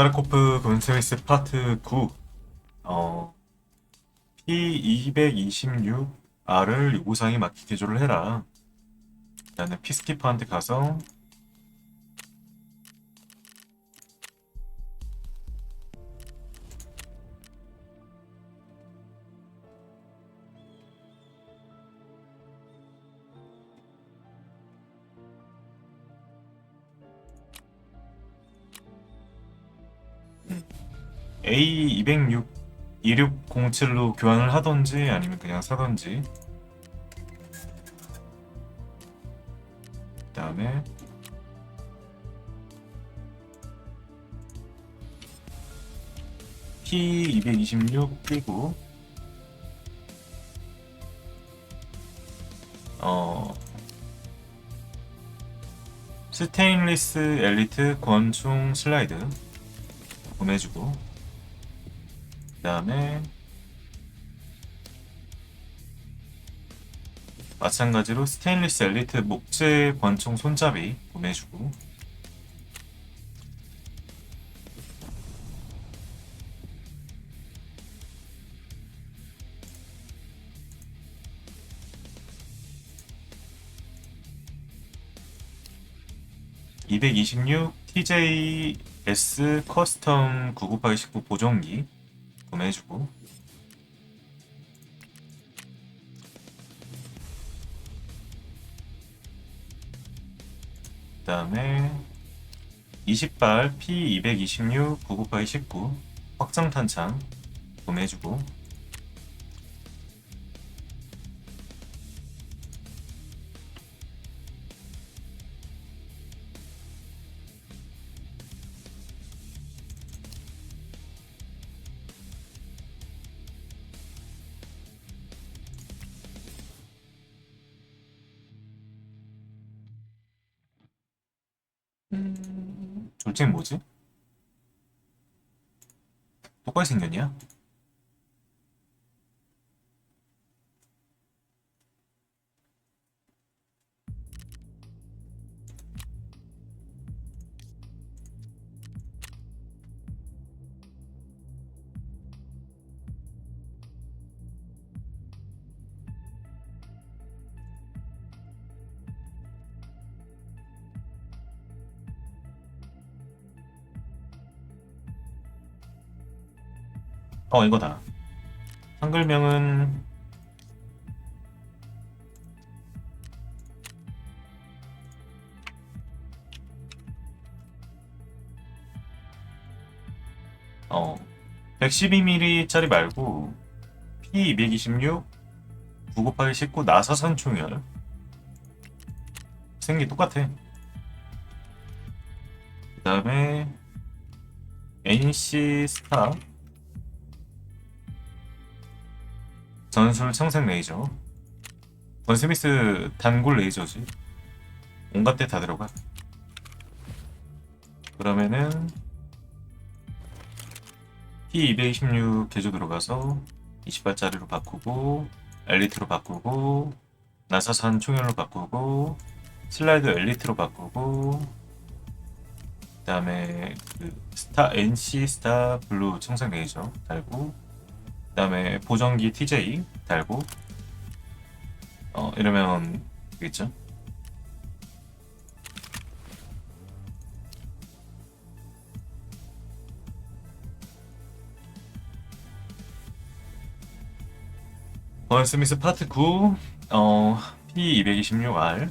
타르코프 곤스웨스 파트 9 어, P226R을 요구사항에 맞게 개조를 해라. 일단은 피스키퍼한테 가서 A206 2607로 교환을 하던지 아니면 그냥 사던지. 그 다음에 P226 끼고 어 스테인리스 엘리트 권총 슬라이드 보내주고 그 다음에 마찬가지로 스테인리스 엘리트 목재 권총 손잡이 보내주고. (226) TJS 커스텀 9 곱하기 19 보정기 구매해주고. 그 다음에 20발 P226 9 곱하기 19 확장 탄창 구매해주고 졸증 뭐지? 똑같이 생겼냐? 어 이거다. 한글명은 어 112mm짜리 말고 P226 9 곱하기 19 나사선 총열. 생긴 게 똑같아. 그 다음에 NC 스타 전술 청색 레이저. 번스미스 단골 레이저지. 온갖 데 다 들어가. 그러면은 T226 개조 들어가서 20발짜리로 바꾸고 엘리트로 바꾸고 나사산 총열로 바꾸고 슬라이드 엘리트로 바꾸고 그 다음에 그 스타 NC 스타 블루 청색 레이저 달고 그 다음에 보정기 TJ 달고 어 이러면 되겠죠? 원 스미스 파트 9 어, P226R